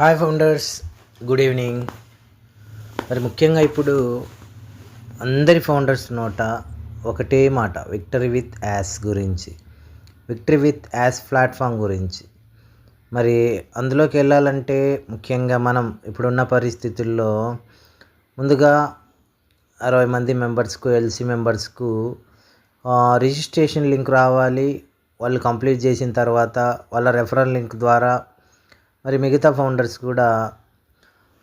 Hi founders good evening మరి ముఖ్యంగా ఇప్పుడు అందరి ఫౌండర్స్ నోట ఒకటే మాట విక్టరీ విత్ యాస్ గురించి. విక్టరీ విత్ యాస్ ప్లాట్ఫామ్ గురించి. మరి అందులోకి వెళ్ళాలంటే ముఖ్యంగా మనం ఇప్పుడున్న పరిస్థితుల్లో ముందుగా అరవై మంది మెంబర్స్కు ఎల్సీ మెంబర్స్కు రిజిస్ట్రేషన్ లింక్ రావాలి. వాళ్ళు కంప్లీట్ చేసిన తర్వాత వాళ్ళ రెఫరల్ లింక్ ద్వారా మరి మిగతా ఫౌండర్స్ కూడా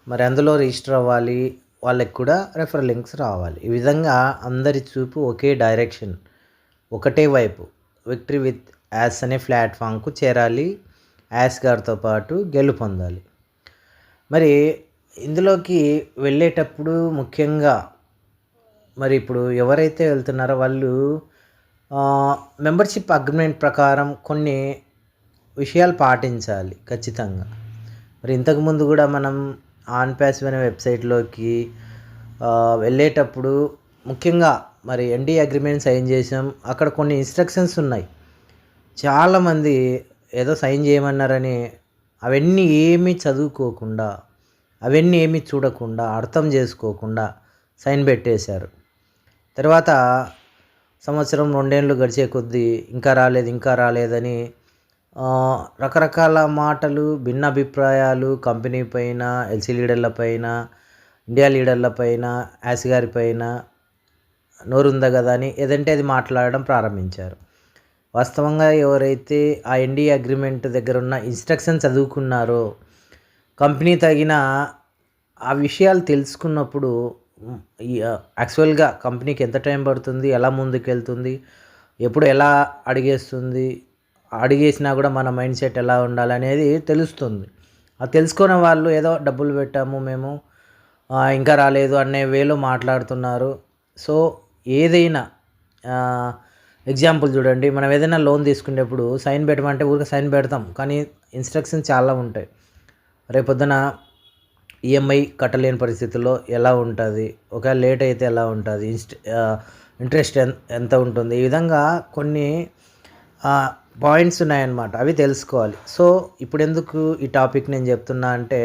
మరి అందులో రిజిస్టర్ అవ్వాలి వాళ్ళకి కూడా రెఫర్ లింక్స్ రావాలి. ఈ విధంగా అందరి చూపు ఒకే డైరెక్షన్ ఒకటే వైపు. విక్టరీ విత్ యాస్ అనే ప్లాట్ఫామ్కు చేరాలి యాస్ గారితో పాటు గెలుపొందాలి మరి ఇందులోకి వెళ్ళేటప్పుడు ముఖ్యంగా మరి ఇప్పుడు ఎవరైతే వెళ్తున్నారో వాళ్ళు మెంబర్షిప్ అగ్రిమెంట్ ప్రకారం కొన్ని విషయాలు పాటించాలి ఖచ్చితంగా. మరి ఇంతకుముందు కూడా మనం ఆన్ ప్యాసివ్ అనే వెబ్సైట్లోకి వెళ్ళేటప్పుడు ముఖ్యంగా మరి ఎన్డీ అగ్రిమెంట్ సైన్ చేసాం. అక్కడ కొన్ని ఇన్స్ట్రక్షన్స్ ఉన్నాయి. చాలామంది ఏదో సైన్ చేయమన్నారని అవన్నీ ఏమీ చదువుకోకుండా అవన్నీ ఏమీ చూడకుండా అర్థం చేసుకోకుండా సైన్ పెట్టేశారు. తర్వాత సంవత్సరం రెండేళ్ళు గడిచే కొద్దీ ఇంకా రాలేదు ఇంకా రాలేదని రకరకాల మాటలు భిన్న అభిప్రాయాలు కంపెనీ పైన ఎల్సీ లీడర్ల పైన ఇండియా లీడర్ల పైన యాస్ గారి పైన నోరుందా కదా అని ఏదంటే అది మాట్లాడడం ప్రారంభించారు. వాస్తవంగా ఎవరైతే ఆ ఎన్డీ అగ్రిమెంట్ దగ్గర ఉన్న ఇన్స్ట్రక్షన్ చదువుకున్నారో కంపెనీ తగిన ఆ విషయాలు తెలుసుకున్నప్పుడు యాక్చువల్గా కంపెనీకి ఎంత టైం పడుతుంది ఎలా ముందుకు వెళ్తుంది ఎప్పుడు ఎలా అడిగేస్తుంది అడిగేసినా కూడా మన మైండ్ సెట్ ఎలా ఉండాలనేది తెలుస్తుంది. అది తెలుసుకున్న వాళ్ళు ఏదో డబ్బులు పెట్టాము మేము ఇంకా రాలేదు అనే వేలో మాట్లాడుతున్నారు. సో ఏదైనా ఎగ్జాంపుల్ చూడండి. మనం ఏదైనా లోన్ తీసుకునేప్పుడు సైన్ పెట్టమంటే ఊరికి సైన్ పెడతాం. కానీ ఇన్స్ట్రక్షన్స్ చాలా ఉంటాయి. రేపొద్దున ఈఎంఐ కట్టలేని పరిస్థితుల్లో ఎలా ఉంటుంది? ఒకవేళ లేట్ అయితే ఎలా ఉంటుంది? ఇన్స్ట్ ఇంట్రెస్ట్ ఎంత ఉంటుంది? ఈ విధంగా కొన్ని పాయింట్స్ ఉన్నాయన్నమాట అవి తెలుసుకోవాలి. సో ఇప్పుడు ఎందుకు ఈ టాపిక్ నేను చెప్తున్నా అంటే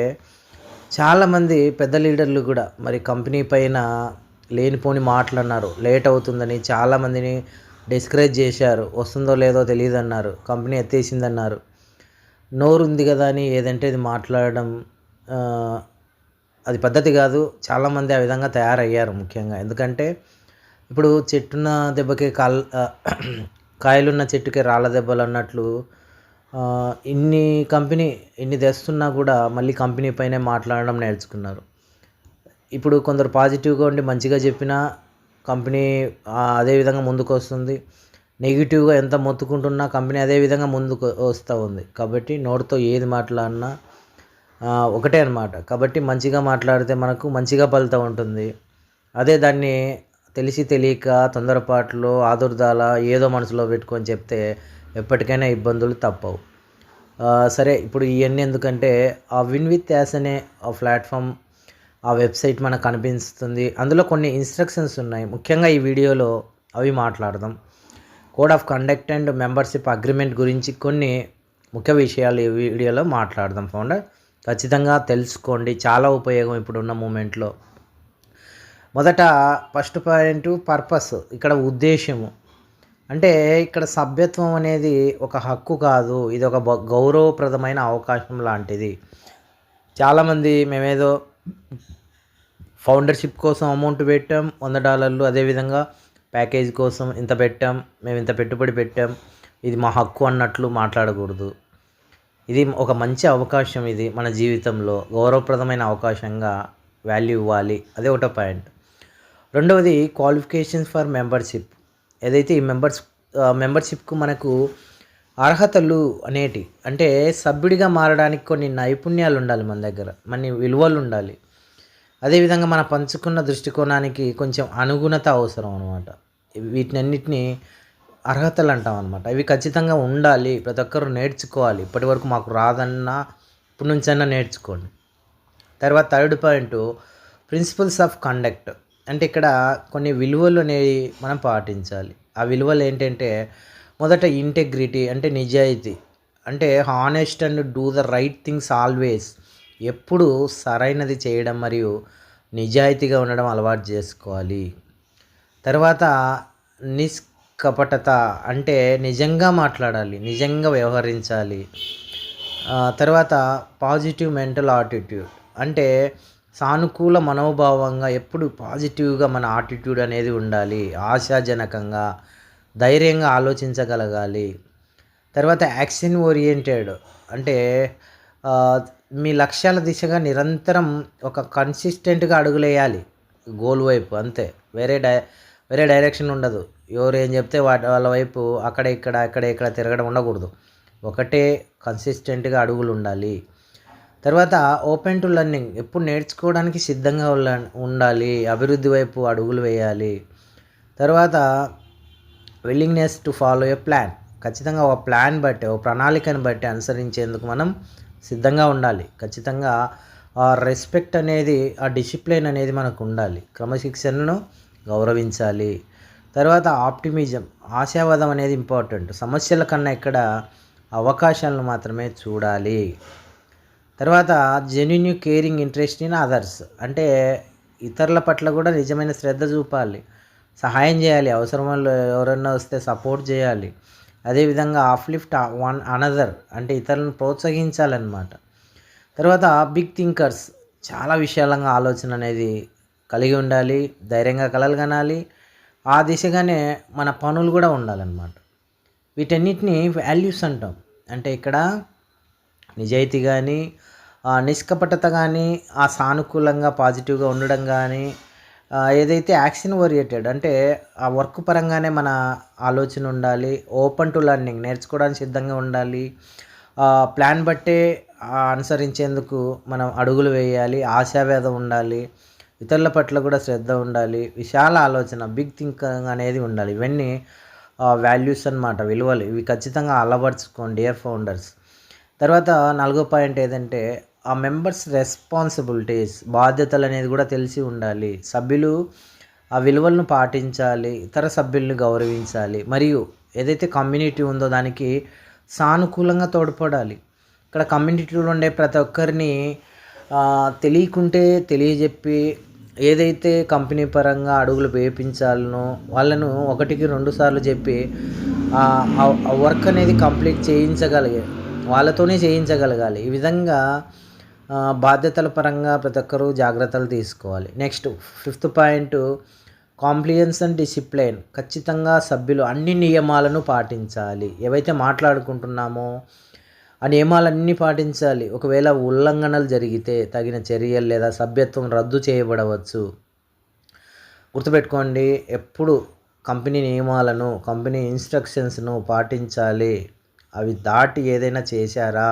చాలామంది పెద్ద లీడర్లు కూడా మరి కంపెనీ పైన లేనిపోని మాట్లాడినారు లేట్ అవుతుందని చాలామందిని డిస్కరేజ్ చేశారు. వస్తుందో లేదో తెలియదు అన్నారు కంపెనీ ఎత్తేసిందన్నారు. నోరు ఉంది కదా అని ఏదంటే ఇది మాట్లాడడం అది పద్ధతి కాదు. చాలామంది ఆ విధంగా తయారయ్యారు ముఖ్యంగా. ఎందుకంటే ఇప్పుడు చెట్టున దెబ్బకి కాల్ కాయలున్న చెట్టుకి రాళ్ళ దెబ్బలు అన్నట్లు ఇన్ని కంపెనీ ఇన్ని తెస్తున్నా కూడా మళ్ళీ కంపెనీ పైనే మాట్లాడడం నేర్చుకున్నారు. ఇప్పుడు కొందరు పాజిటివ్గా ఉండి మంచిగా చెప్పినా కంపెనీ అదే విధంగా ముందుకు వస్తుంది నెగిటివ్గా ఎంత మొత్తుకుంటున్నా కంపెనీ అదే విధంగా ముందుకు వస్తూ ఉంది. కాబట్టి నోటితో ఏది మాట్లాడినా ఒకటే అనమాట కాబట్టి మంచిగా మాట్లాడితే మనకు మంచిగా ఫలితం ఉంటుంది. అదే దాన్ని తెలిసి తెలియక తొందరపాట్లు ఆదుర్దాల ఏదో మనసులో పెట్టుకొని చెప్తే ఎప్పటికైనా ఇబ్బందులు తప్పవు. సరే ఇప్పుడు ఇవన్నీ ఎందుకంటే ఆ విన్ విత్ యాస్ అనే ఆ ప్లాట్ఫామ్ ఆ వెబ్సైట్ మనకు కనిపిస్తుంది. అందులో కొన్ని ఇన్స్ట్రక్షన్స్ ఉన్నాయి. ముఖ్యంగా ఈ వీడియోలో అవి మాట్లాడదాం. Code of conduct and membership agreement గురించి కొన్ని ముఖ్య విషయాలు ఈ వీడియోలో మాట్లాడదాం. ఫౌండర్ ఖచ్చితంగా తెలుసుకోండి. చాలా ఉపయోగం ఇప్పుడున్న మూమెంట్లో. మొదట ఫస్ట్ పాయింట్ పర్పస్ ఇక్కడ ఉద్దేశము. అంటే ఇక్కడ సభ్యత్వం అనేది ఒక హక్కు కాదు ఇది ఒక గౌరవప్రదమైన అవకాశం లాంటిది. చాలామంది మేమేదో ఫౌండర్షిప్ కోసం అమౌంట్ పెట్టాం వంద డాలర్లు అదేవిధంగా ప్యాకేజ్ కోసం ఇంత పెట్టాం మేము ఇంత పెట్టుబడి పెట్టాం ఇది మా హక్కు అన్నట్లు మాట్లాడకూడదు. ఇది ఒక మంచి అవకాశం ఇది మన జీవితంలో గౌరవప్రదమైన అవకాశంగా వాల్యూ ఇవ్వాలి అదే ఒకటో పాయింట్. రెండవది క్వాలిఫికేషన్స్ ఫర్ మెంబర్షిప్ ఏదైతే ఈ మెంబర్స్ మెంబర్షిప్కు మనకు అర్హతలు అనేటి అంటే సభ్యుడిగా మారడానికి కొన్ని నైపుణ్యాలు ఉండాలి మన దగ్గర మన విలువలు ఉండాలి. అదేవిధంగా మన పంచుకున్న దృష్టికోణానికి కొంచెం అనుగుణత అవసరం అనమాట వీటినన్నిటినీ అర్హతలు అంటాం అనమాట ఇవి ఖచ్చితంగా ఉండాలి ప్రతి ఒక్కరు నేర్చుకోవాలి. ఇప్పటి వరకు మాకు రాదన్నా ఇప్పటి నుంచైనా నేర్చుకోండి. తర్వాత third point principles of conduct అంటే ఇక్కడ కొన్ని విలువలు అనేవి మనం పాటించాలి. ఆ విలువలు ఏంటంటే మొదట ఇంటెగ్రిటీ అంటే నిజాయితీ. అంటే honest and do the right things always ఎప్పుడు సరైనది చేయడం మరియు నిజాయితీగా ఉండడం అలవాటు చేసుకోవాలి. తర్వాత నిష్కపటత అంటే నిజంగా మాట్లాడాలి నిజంగా వ్యవహరించాలి. తర్వాత పాజిటివ్ మెంటల్ ఆటిట్యూడ్ అంటే సానుకూల మనోభావంగా ఎప్పుడు పాజిటివ్గా మన ఆటిట్యూడ్ అనేది ఉండాలి. ఆశాజనకంగా ధైర్యంగా ఆలోచించగలగాలి. తర్వాత యాక్షన్ ఓరియంటెడ్ అంటే మీ లక్ష్యాల దిశగా నిరంతరం ఒక కన్సిస్టెంట్గా అడుగులేయాలి. గోల్ వైపు అంతే. వేరే డై వేరే డైరెక్షన్ ఉండదు. ఎవరు ఏం చెప్తే వాటి వాళ్ళ వైపు అక్కడ ఇక్కడ అక్కడ ఇక్కడ తిరగడం ఉండకూడదు. ఒకటే కన్సిస్టెంట్గా అడుగులు ఉండాలి. తర్వాత ఓపెన్ టు లెర్నింగ్ ఎప్పుడు నేర్చుకోవడానికి సిద్ధంగా ఉండాలి. అభివృద్ధి వైపు అడుగులు వేయాలి. తర్వాత willingness to follow a plan ఖచ్చితంగా ఒక ప్లాన్ బట్టి ఒక ప్రణాళికను బట్టి అనుసరించేందుకు మనం సిద్ధంగా ఉండాలి. ఖచ్చితంగా ఆ రెస్పెక్ట్ అనేది ఆ డిసిప్లిన్ అనేది మనకు ఉండాలి. క్రమశిక్షణను గౌరవించాలి. తర్వాత ఆప్టిమిజం ఆశావాదం అనేది ఇంపార్టెంట్ సమస్యల కన్నా ఇక్కడ అవకాశాలను మాత్రమే చూడాలి. తర్వాత genuine caring interest in others అంటే ఇతరుల పట్ల కూడా నిజమైన శ్రద్ధ చూపాలి. సహాయం చేయాలి. అవసరం ఎవరన్నా ఎవరైనా వస్తే సపోర్ట్ చేయాలి. అదేవిధంగా ఆఫ్లిఫ్ట్ వన్ అనదర్ అంటే ఇతరులను ప్రోత్సహించాలన్నమాట. తర్వాత బిగ్ థింకర్స్ చాలా విశాలంగా ఆలోచన అనేది కలిగి ఉండాలి. ధైర్యంగా కలలు కనాలి. ఆ దిశగానే మన పనులు కూడా ఉండాలన్నమాట. వీటన్నిటిని వాల్యూస్ అంటాం. అంటే ఇక్కడ నిజాయితీ కానీ నిష్కపటత కానీ ఆ సానుకూలంగా పాజిటివ్గా ఉండడం కానీ ఏదైతే యాక్షన్ ఓరియంటెడ్ అంటే ఆ వర్క్ పరంగానే మన ఆలోచన ఉండాలి ఓపెన్ టు లెర్నింగ్ నేర్చుకోవడానికి సిద్ధంగా ఉండాలి ప్లాన్ బట్టే అనుసరించేందుకు మనం అడుగులు వేయాలి ఆశావేదం ఉండాలి ఇతరుల పట్ల కూడా శ్రద్ధ ఉండాలి విశాల ఆలోచన బిగ్ థింకింగ్ అనేది ఉండాలి. ఇవన్నీ వాల్యూస్ అన్నమాట విలువలు. ఇవి ఖచ్చితంగా అలవర్చుకోండి డియర్ ఫౌండర్స్. తర్వాత నాలుగో పాయింట్ ఏదంటే ఆ మెంబర్స్ రెస్పాన్సిబిలిటీస్ బాధ్యతలు అనేది కూడా తెలిసి ఉండాలి. సభ్యులు ఆ విలువలను పాటించాలి ఇతర సభ్యులను గౌరవించాలి. మరియు ఏదైతే కమ్యూనిటీ ఉందో దానికి సానుకూలంగా తోడ్పడాలి. ఇక్కడ కమ్యూనిటీలో ఉండే ప్రతి ఒక్కరిని తెలియకుంటే తెలియజెప్పి ఏదైతే కంపెనీ పరంగా అడుగులు వేపించాలనో వాళ్ళను ఒకటికి రెండు సార్లు చెప్పి ఆ ఆ వర్క్ అనేది కంప్లీట్ చేయించగలిగే వాళ్ళతోనే చేయించగలగాలి. ఈ విధంగా బాధ్యతల పరంగా ప్రతి ఒక్కరూ జాగ్రత్తలు తీసుకోవాలి. Next fifth point compliance and discipline. ఖచ్చితంగా సభ్యులు అన్ని నియమాలను పాటించాలి. ఏవైతే మాట్లాడుకుంటున్నామో ఆ నియమాలన్నీ పాటించాలి. ఒకవేళ ఉల్లంఘనలు జరిగితే తగిన చర్యలు లేదా సభ్యత్వం రద్దు చేయబడవచ్చు. గుర్తుపెట్టుకోండి ఎప్పుడు కంపెనీ నియమాలను కంపెనీ ఇన్స్ట్రక్షన్స్ను పాటించాలి. అవి దాటి ఏదైనా చేశారా?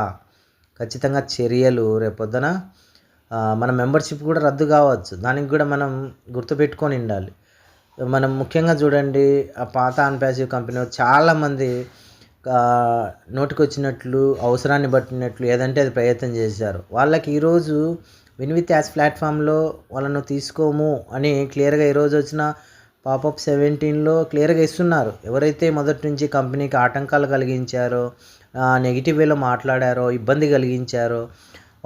ఖచ్చితంగా చర్యలు రేపొద్దున మన మెంబర్షిప్ కూడా రద్దు కావచ్చు. దానికి కూడా మనం గుర్తుపెట్టుకొని ఉండాలి. మనం ముఖ్యంగా చూడండి ఆ పాత అన్పాసివ్ కంపెనీ చాలామంది నోటికొచ్చినట్లు అవసరాన్ని బట్టినట్లు ఏదంటే అది ప్రయత్నం చేశారు. వాళ్ళకి ఈరోజు విన్ విత్ యాస్ ప్లాట్ఫామ్లో వాళ్ళను తీసుకోము అని క్లియర్గా ఈరోజు వచ్చిన పాపప్ సెవెంటీన్లో క్లియర్గా ఇస్తున్నారు. ఎవరైతే మొదటి నుంచి కంపెనీకి ఆటంకాలు కలిగించారో నెగిటివ్ వేలో మాట్లాడారో ఇబ్బంది కలిగించారో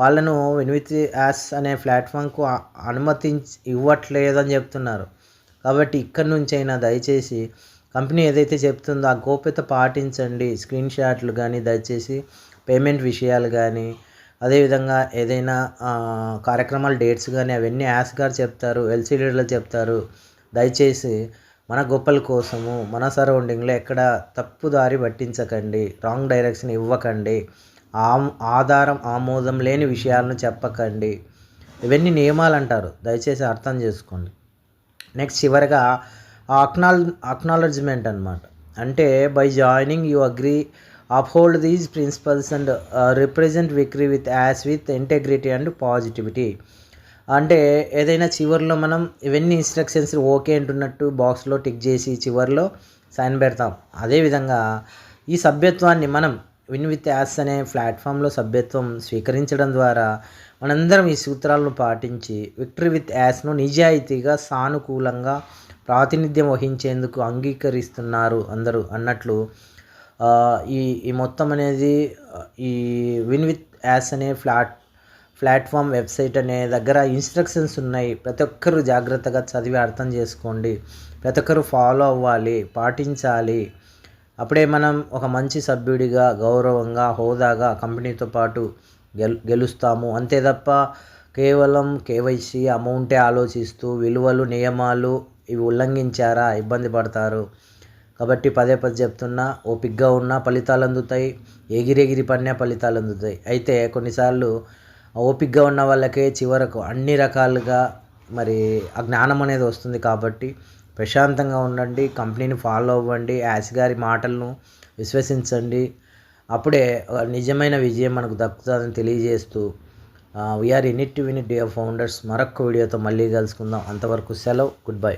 వాళ్ళను విన్విత్ యాస్ అనే ప్లాట్ఫామ్కు అనుమతి ఇవ్వట్లేదని చెప్తున్నారు. కాబట్టి ఇక్కడి నుంచైనా దయచేసి కంపెనీ ఏదైతే చెప్తుందో ఆ గోప్యత పాటించండి. స్క్రీన్ షాట్లు కానీ దయచేసి పేమెంట్ విషయాలు కానీ అదేవిధంగా ఏదైనా కార్యక్రమాల డేట్స్ కానీ అవన్నీ యాస్ గారు చెప్తారు ఎల్సీడీలో చెప్తారు. దయచేసి మన గొప్పల కోసము మన సరౌండింగ్లో ఎక్కడ తప్పు దారి పట్టించకండి రాంగ్ డైరెక్షన్ ఇవ్వకండి ఆమ్ ఆధారం ఆమోదం లేని విషయాలను చెప్పకండి. ఇవన్నీ నియమాలు అంటారు దయచేసి అర్థం చేసుకోండి. నెక్స్ట్ చివరిగా అక్నాల్ అక్నాలజ్మెంట్ అనమాట అంటే by joining you agree uphold these principles and represent victory with us with integrity and positivity అంటే ఏదైనా చివరిలో మనం ఇవన్నీ ఇన్స్ట్రక్షన్స్ ఓకే అంటున్నట్టు బాక్స్లో టిక్ చేసి చివరిలో సైన్ పెడతాం. అదేవిధంగా ఈ సభ్యత్వాన్ని మనం విన్ విత్ యాస్ అనే ప్లాట్ఫామ్లో సభ్యత్వం స్వీకరించడం ద్వారా మనందరం ఈ సూత్రాలను పాటించి విక్టరీ విత్ యాస్ను నిజాయితీగా సానుకూలంగా ప్రాతినిధ్యం వహించేందుకు అంగీకరిస్తున్నారు అందరూ అన్నట్లు ఈ ఈ మొత్తం అనేది ఈ విన్ విత్ యాస్ అనే ఫ్లాట్ ప్లాట్ఫామ్ వెబ్సైట్ అనే దగ్గర ఇన్స్ట్రక్షన్స్ ఉన్నాయి. ప్రతి ఒక్కరు జాగ్రత్తగా చదివి అర్థం చేసుకోండి. ప్రతి ఒక్కరు ఫాలో అవ్వాలి పాటించాలి. అప్పుడే మనం ఒక మంచి సభ్యుడిగా గౌరవంగా హోదాగా కంపెనీతో పాటు గెలు గెలుస్తాము. అంతే తప్ప కేవలం కేవైసీ అమౌంటే ఆలోచిస్తూ విలువలు నియమాలు ఇవి ఉల్లంఘించారా ఇబ్బంది పడతారు. కాబట్టి పదే పదే చెప్తున్నా ఓపిగ్గా ఉన్న ఫలితాలు అందుతాయి. ఎగిరెగిరి పడినా ఫలితాలు అందుతాయి. అయితే కొన్నిసార్లు ఓపిగ్గా ఉన్న వాళ్ళకే చివరకు అన్ని రకాలుగా మరి ఆ జ్ఞానం అనేది వస్తుంది కాబట్టి ప్రశాంతంగా ఉండండి కంపెనీని ఫాలో అవ్వండి యాస్ గారి మాటలను విశ్వసించండి. అప్పుడే నిజమైన విజయం మనకు దక్కుతుందని తెలియజేస్తూ we're in it win the founders మరొక వీడియోతో మళ్ళీ కలుసుకుందాం. అంతవరకు సెలవు. Good bye